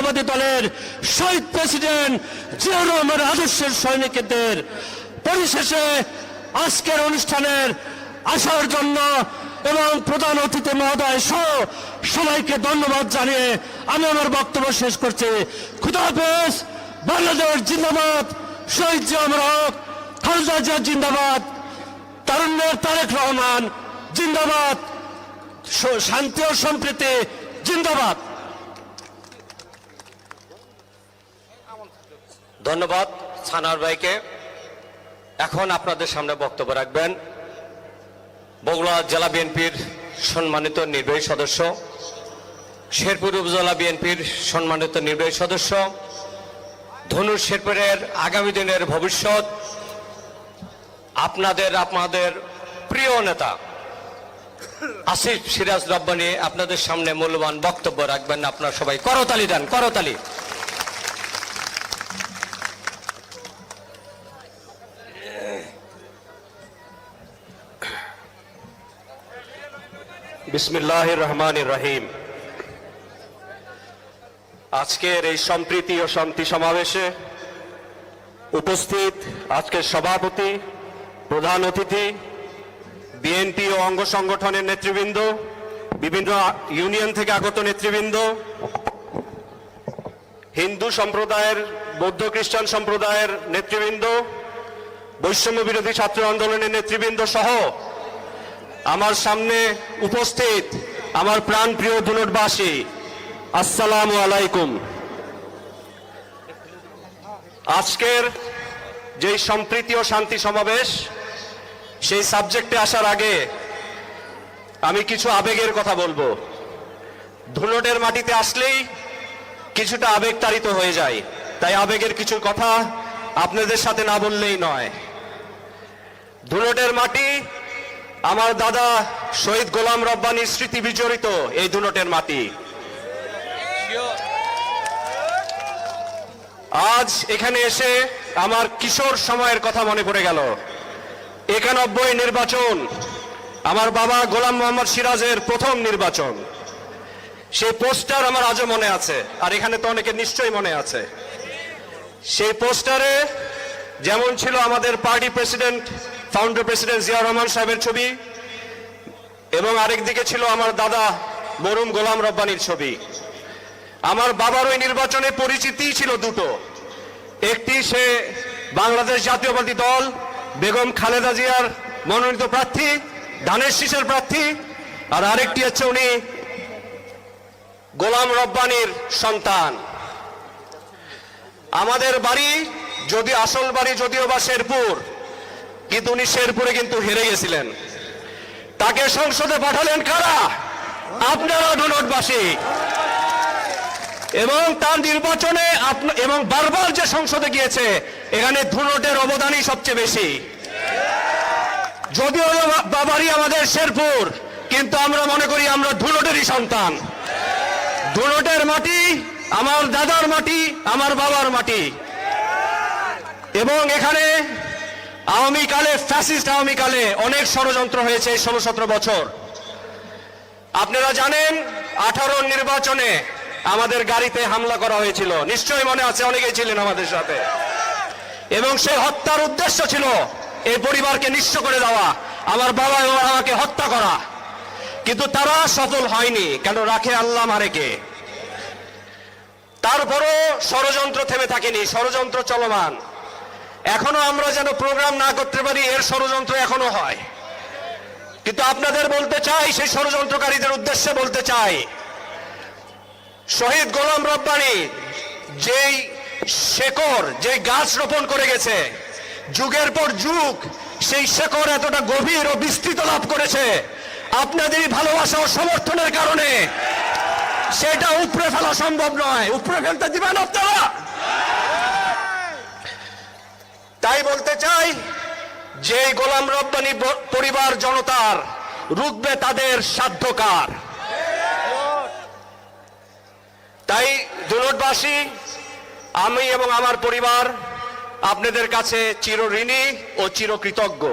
জাতীয়বাদী দলের শহীদ প্রেসিডেন্ট জিয়াউর রহমান আদর্শের সৈনিকদের পরিশেষে আজকের অনুষ্ঠানের আসার জন্য এবং প্রধান অতিথি মহোদয় সহ সবাইকে ধন্যবাদ জানিয়ে আমি আমার বক্তব্য শেষ করছি। খুদা হাফেজ, বাংলাদেশ জিন্দাবাদ, শহীদ জিয়াউর হক, খালেদা জিয়া জিন্দাবাদ, তারুণ্যের তারেক রহমান জিন্দাবাদ শান্তি ও সম্প্রীতি জিন্দাবাদ। ধন্যবাদ সানার ভাইকে। এখন আপনাদের সামনে বক্তব্য রাখবেন। বগুড়া জেলা বিএনপির সম্মানিত নির্বাহী সদস্য, শেরপুর উপজেলা বিএনপির সম্মানিত নির্বাহী সদস্য ধনু শেরপুরের আগামী দিনের ভবিষ্যৎ, আপনাদের আপনাদের প্রিয় নেতা আসিফ সিরাজ রব্বানি, আপনাদের সামনে মূল্যবান বক্তব্য রাখবেন। আপনারা সবাই করতালি দেন, করতালি। বিসমিল্লাহ রহমান রহিম। আজকের এই সম্প্রীতি ও শান্তি সমাবেশে উপস্থিত আজকের সভাপতি, প্রধান অতিথি, বিএনপি ও অঙ্গ সংগঠনের নেতৃবৃন্দ, বিভিন্ন ইউনিয়ন থেকে আগত নেতৃবৃন্দ, হিন্দু সম্প্রদায়ের, বৌদ্ধ খ্রিস্টান সম্প্রদায়ের নেতৃবৃন্দ, বৈষম্য বিরোধী ছাত্র আন্দোলনের নেতৃবৃন্দ সহ আমার সামনে উপস্থিত আমার প্রাণ প্রিয় দুনটবাসী আসসালামু আলাইকুম। আজকের যেই সম্প্রীতি ও শান্তি সমাবেশ, সেই সাবজেক্টে আসার আগে আমি কিছু আবেগের কথা বলব। ধুনটের মাটিতে আসলেই কিছুটা আবেগ তাড়িত হয়ে যায়। তাই আবেগের কিছু কথা আপনাদের সাথে না বললেই নয়। ধুনটের মাটি আমার দাদা শহীদ গোলাম রব্বানির স্মৃতি বিজড়িত এই দুনটের মাটি। আজ এখানে এসে আমার কিশোর সময়ের কথা মনে পড়ে গেল। একানব্বই নির্বাচন, আমার বাবা গোলাম মোহাম্মদ সিরাজের প্রথম নির্বাচন। সেই পোস্টার আমার আজও মনে আছে, আর এখানে তো অনেকে নিশ্চয়ই মনে আছে। সেই পোস্টারে যেমন ছিল আমাদের party president founder president Zia Rahman সাহেবের ছবি এবং আরেক দিকে ছিল আমার দাদা মরুম গোলাম রব্বানির ছবি। আমার বাবার ওই নির্বাচনে পরিচিতি ছিল দুটো। একটি সে বাংলাদেশ জাতীয়বাদী দল, বেগম খালেদা জিয়ার মনোনীত প্রার্থী, ধানের শীষের প্রার্থী, আর আরেকটি হচ্ছে উনি গোলাম রব্বানির সন্তান। আমাদের বাড়ি যদি আসল বাড়ি যদিও বা শেরপুর কিন্তু উনি শেরপুরে কিন্তু হেরে গেছিলেন। তাকে সংসদে পাঠালেন কারা? আপনারা ডোনটবাসী এবং তার নির্বাচনে এবং বারবার যে সংসদে গিয়েছে, এখানে ধুনটের অবদানই সবচেয়ে বেশি। যদিও বাবারই আমাদের শেরপুর, কিন্তু আমরা মনে করি আমরা ধুনটেরই সন্তান। ধুনটের মাটি, আমার দাদার মাটি, আমার বাবার মাটি। এবং এখানে আওয়ামী কালে ফ্যাসিস্ট আওয়ামী কালে অনেক ষড়যন্ত্র হয়েছে ষোলো সতেরো বছর। আপনারা জানেন, আঠারো নির্বাচনে আমাদের গাড়িতে হামলা করা হয়েছিল। নিশ্চয়ই মনে আছে, অনেকেই ছিলেন আমাদের সাথে। এবং সেই হত্যার উদ্দেশ্য ছিল এই পরিবারকে নিঃস্ব করে দেওয়া, আমার বাবা এবং আমাকে হত্যা করা। কিন্তু তারা সফল হয়নি, কেন রাখে আল্লাহ মারেকে? তারপরও ষড়যন্ত্র থেমে থাকেনি, ষড়যন্ত্র চলমান। এখনও আমরা যেন প্রোগ্রাম না করতে পারি, এর ষড়যন্ত্র এখনও হয়। কিন্তু আপনাদের বলতে চাই, সেই ষড়যন্ত্রকারীদের উদ্দেশ্যে বলতে চাই, শহীদ গোলাম রব্বানি যেই শেকড় যে গাছ রোপণ করে গেছে, যুগের পর যুগ সেই শেকড় এতটা গভীর ও বিস্তৃত লাভ করেছে। আপনাদেরই ভালোবাসা ও সমর্থনের কারণে সেটা উপড়ে ফেলা সম্ভব নয়। উপড়ে ফেলতে দিবেন আপনারা? তাই বলতে চাই যে গোলাম রব্বানি পরিবার জনতার রুখবে তাদের সাধ্যকার। তাই দুলটবাসী, আমি এবং আমার পরিবার আপনাদের কাছে চিরঋণী ও চিরকৃতজ্ঞ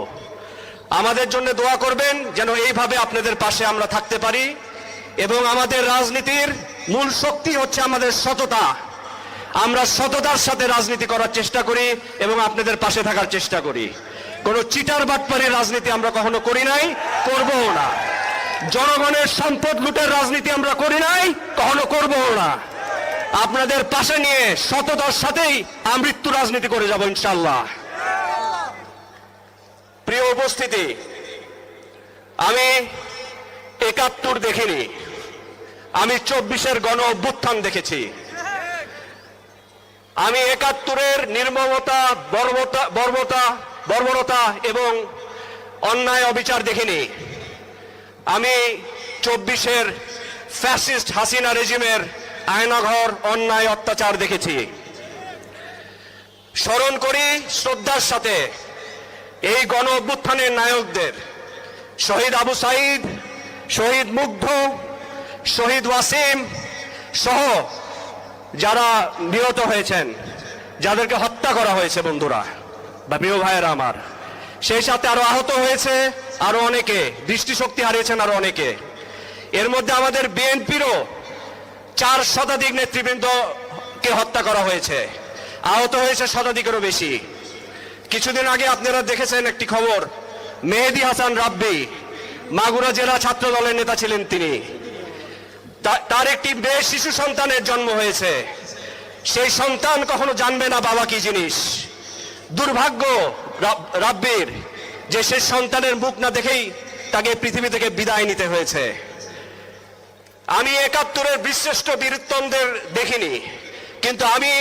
আমাদের জন্য দোয়া করবেন যেন এইভাবে আপনাদের পাশে আমরা থাকতে পারি এবং আমাদের রাজনীতির মূল শক্তি হচ্ছে আমাদের সততা। আমরা সততার সাথে রাজনীতি করার চেষ্টা করি এবং আপনাদের পাশে থাকার চেষ্টা করি। কোনো চিটার বাটপারের রাজনীতি আমরা কখনো করি নাই, করবও না। জনগণের সম্পদ লুটের রাজনীতি আমরা করি নাই, কখনো করবও না। আপনাদের পাশে নিয়ে সততার সাথেই আমৃত্যু রাজনীতি করে যাব ইনশাল্লাহ প্রিয় উপস্থিতি, আমি একাত্তর দেখিনি, আমি চব্বিশের গণ অভ্যুত্থান দেখেছি। আমি একাত্তরের নির্মমতা বর্বতা বর্বরতা এবং অন্যায় অবিচার দেখিনি। আমি চব্বিশের ফ্যাসিস্ট হাসিনা রেজিমের আয়নাঘর অন্যায় অত্যাচার দেখেছি। স্মরণ করি শ্রদ্ধার সাথে এই গণ অভ্যুত্থানের নায়কদের, শহীদ আবু সাইদ, শহীদ মুগ্ধ, শহীদ ওয়াসিম সহ যারা নিহত হয়েছেন, যাদেরকে হত্যা করা হয়েছে বন্ধুরা, বা প্রিয় ভাইয়েরা আমার, সেই সাথে আরও আহত হয়েছে আরও অনেকে, দৃষ্টিশক্তি হারিয়েছেন আরও অনেকে। এর মধ্যে আমাদের বিএনপিরও চার শতাধিক নেতৃবৃন্দকে হত্যা করা হয়েছে। আহত হয়েছে শতাধিকেরও বেশি। কিছুদিন আগে আপনারা দেখেছেন একটি খবর, মেহেদি হাসান রাব্বি, মাগুরা জেলা ছাত্র দলের নেতা ছিলেন তিনি। তার একটি মেয়ে শিশু সন্তানের জন্ম হয়েছে। সেই সন্তান কখনো জানবে না বাবা কি জিনিস। দুর্ভাগ্য রাব্বির যে সে সন্তানের মুখ না দেখেই তাকে পৃথিবী থেকে বিদায় নিতে হয়েছে। আমি একাত্তরের বিশিষ্ট বীরত্তমদের দেখিনি, কিন্তু আমি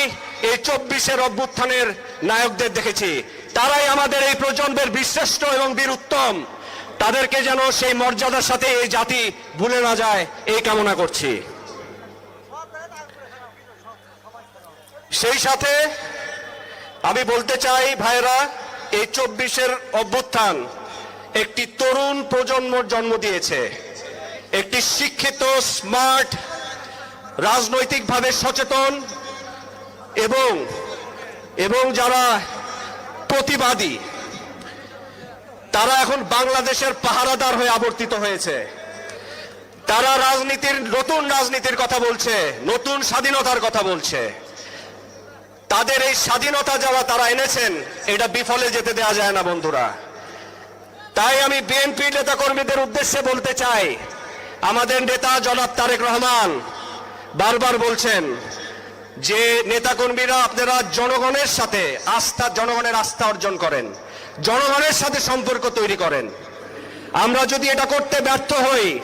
এই চব্বিশের অভ্যুত্থানের নায়কদের দেখেছি। তারাই আমাদের এই প্রজন্মের বিশ্রেষ্ঠ এবং বীর উত্তম তাদেরকে যেন সেই মর্যাদার সাথে এই জাতি ভুলে না যায়, এই কামনা করছি। সেই সাথে আমি বলতে চাই ভাইরা এই চব্বিশের অভ্যুত্থান একটি তরুণ প্রজন্মর জন্ম দিয়েছে। একটি শিক্ষিত, স্মার্ট, রাজনৈতিকভাবে সচেতন এবং এবং যারা প্রতিবাদী তারা এখন বাংলাদেশের পাহারাদার হয়ে আবর্তিত হয়েছে। তারা রাজনীতির, নতুন রাজনীতির কথা বলছে, নতুন স্বাধীনতার কথা বলছে। তাদের এই স্বাধীনতা যারা তারা এনেছেন, এটা বিফলে যেতে দেওয়া যায় না, বন্ধুরা। তাই আমি বিএনপি নেতা কর্মীদের উদ্দেশ্যে বলতে চাই, আমাদের নেতা জনাব তারেক রহমান বারবার বলছেন যে, নেতাকর্মীরা আপনারা জনগণের সাথে আস্থা, জনগণের আস্থা অর্জন করেন। জনগণের সাথে সম্পর্ক তৈরি করেন। আমরা যদি এটা করতে ব্যর্থ হই,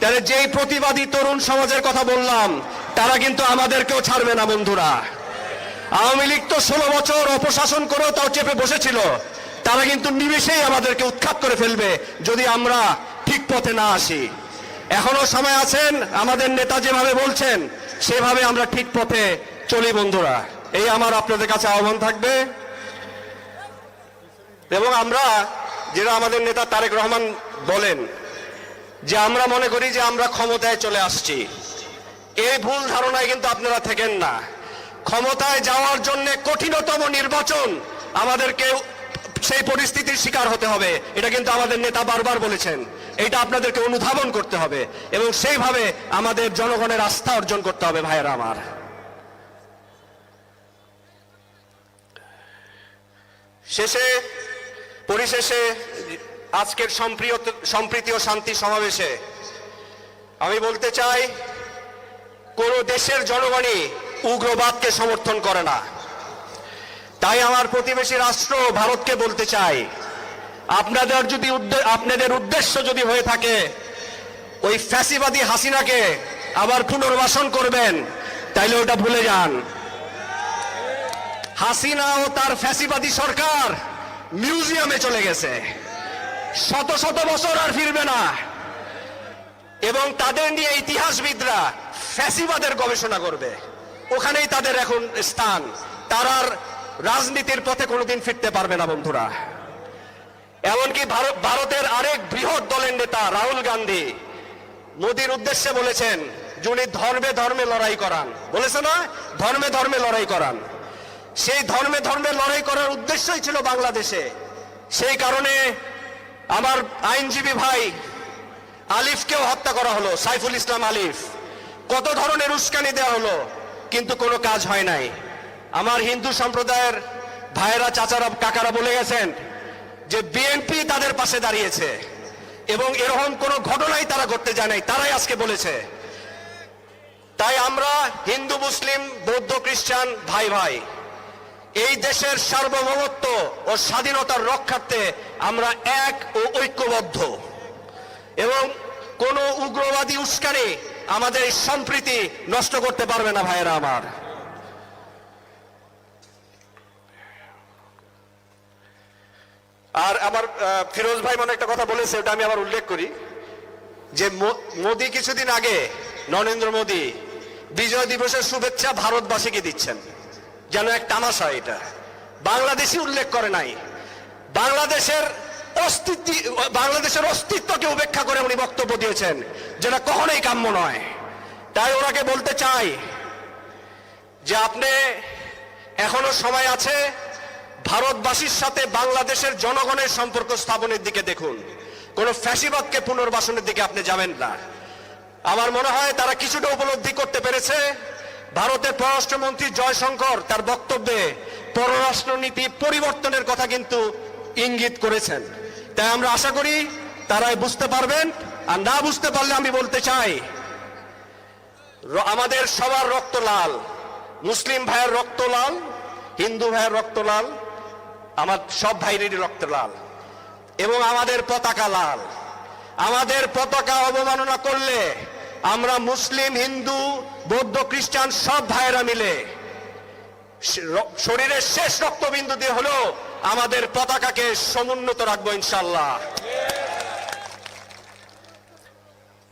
তাহলে যেই প্রতিবাদী তরুণ সমাজের কথা বললাম, তারা কিন্তু আমাদেরকেও ছাড়বে না, বন্ধুরা। আওয়ামী লীগ তো ষোলো বছর অপশাসন করেও তাও চেপে বসেছিল। তারা কিন্তু নিমেষেই আমাদেরকে উৎখাত করে ফেলবে, যদি আমরা ঠিক পথে না আসি। এখনও সময় আছেন, আমাদের নেতা যেভাবে বলছেন, সেভাবে আমরা ঠিক পথে চলি, বন্ধুরা। এই আমার আপনাদের কাছে আহ্বান থাকবে। এবং আমরা, যেটা আমাদের নেতা তারেক রহমান বলেন, যে আমরা মনে করি যে আমরা ক্ষমতায় চলে আসছি। এই ভুল ধারণায় কিন্তু আপনারা থেকেন না। ক্ষমতায় যাওয়ার জন্য কঠিনতম নির্বাচন আমাদেরকে সেই পরিস্থিতির শিকার হতে হবে। এটা কিন্তু আমাদের নেতা বারবার বলেছেন। এটা আপনাদেরকে অনুধাবন করতে হবে এবং সেইভাবে আমাদের জনগণের আস্থা অর্জন করতে হবে ভাইয়েরা আমার। শেষে পরিশেষে আজকের সম্প্রিয় সম্প্রীতি ও শান্তি সমাবেশে আমি বলতে চাই, কোন দেশের জনগণই উগ্রবাদকে সমর্থন করে না। তাই আমার প্রতিবেশী রাষ্ট্র ভারতকে বলতে চাই, আপনাদের যদি আপনাদের উদ্দেশ্য যদি হয়ে থাকে, ওই ফ্যাসিবাদী হাসিনাকে আবার পুনর্বাসন করবেন, তাইলে ওটা ভুলে যান। হাসিনা ও তার ফ্যাসিবাদী সরকার মিউজিয়ামে চলে গেছে। শত শত বছর আর ফিরবে না। এবং তাদের নিয়ে ইতিহাসবিদরা ফ্যাসিবাদের গবেষণা করবে। ওখানেই তাদের এখন স্থান। তার আর রাজনীতির পথে কোনোদিন ফিরতে পারবে না, বন্ধুরা। এমনকি ভারত, ভারতের আরেক বৃহৎ দলের নেতা রাহুল গান্ধী মোদীর উদ্দেশ্যে বলেছেন, যিনি ধর্মে ধর্মে লড়াই করান। বলেছে না? ধর্মে ধর্মে লড়াই করান। সেই ধর্মে ধর্মে লড়াই করার উদ্দেশ্যই ছিল বাংলাদেশে। সেই কারণে আমার আইনজীবী ভাই আলিফকেও হত্যা করা হলো, সাইফুল ইসলাম আলিফ। কত ধরনের উস্কানি দেওয়া হলো, কিন্তু কোনো কাজ হয় নাই। আমার হিন্দু সম্প্রদায়ের ভাইয়েরা, চাচারা, কাকারা বলে গেছেন যে বিএনপি তাদের পাশে দাঁড়িয়েছে এবং এরকম কোনো ঘটনাই তারা ঘটতে যায় নাই, তারাই আজকে বলেছে। তাই আমরা হিন্দু, মুসলিম, বৌদ্ধ, খ্রিস্টান ভাই ভাই এই দেশের সার্বভৌমত্ব ও স্বাধীনতার রক্ষার্থে আমরা এক ও ঐক্যবদ্ধ। এবং কোন উগ্রবাদী উস্কানি আমাদের এই সম্প্রীতি নষ্ট করতে পারবে না, ভাইয়েরা আমার। আর আমার ফিরোজ ভাই মনে একটা কথা বলেছে, ওটা আমি আবার উল্লেখ করি। যে মোদি কিছুদিন আগে, নরেন্দ্র মোদি বিজয় দিবসের শুভেচ্ছা ভারতবাসীকে দিচ্ছেন। যেন এক তামাশা এটা। বাংলাদেশি উল্লেখ করে নাই। বাংলাদেশের অস্তিত্ব, বাংলাদেশের অস্তিত্বকে উপেক্ষা করে উনি বক্তব্য দিয়েছেন, যেটা কখনোই কাম্য নয়। তাই ওনাকে বলতে চাই যে আপনি এখনও সময় আছে ভারতবাসীর সাথে বাংলাদেশের জনগণের সম্পর্ক স্থাপনের দিকে দেখুন। কোন ফ্যাসিবাদকে পুনর্বাসনের দিকে আপনি যাবেন না। আমার মনে হয় তারা কিছুটা উপলব্ধি করতে পেরেছে। ভারতের পররাষ্ট্রমন্ত্রী জয়শঙ্কর তার বক্তব্যে পররাষ্ট্রনীতি পরিবর্তনের কথা কিন্তু ইঙ্গিত করেছেন। তাই আমরা আশা করি তারাই বুঝতে পারবেন, আর না বুঝতে পারলে আমি বলতে চাই আমাদের সবার রক্ত লাল। মুসলিম ভাইয়ের রক্ত লাল, হিন্দু ভাইয়ের রক্ত লাল, আমার সব ভাইয়েরই রক্ত লাল। এবং আমাদের পতাকা লাল। আমাদের পতাকা অবমাননা করলে আমরা মুসলিম, হিন্দু, বৌদ্ধ, খ্রিস্টান সব ভাইয়েরা মিলে শরীরের শেষ রক্তবিন্দু দিয়ে হলেও আমাদের পতাকাকে সমুন্নত রাখব ইনশাল্লাহ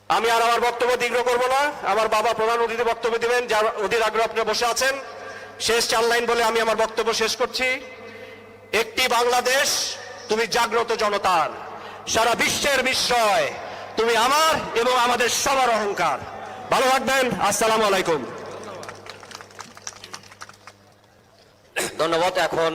আমি আর আমার বক্তব্য দীর্ঘ করব না। আমার বাবা প্রধান অতিথি বক্তব্য দিবেন, যার অধীর আগ্রহ আপনি বসে আছেন। শেষ চার লাইন বলে আমি আমার বক্তব্য শেষ করছি। একটি বাংলাদেশ, তুমি জাগ্রত জনতার, সারা বিশ্বের বিস্ময়। তুমি আমার এবং আমাদের সবার অহংকার। ভালো থাকবেন আসসালামু আলাইকুম। ধন্যবাদ এখন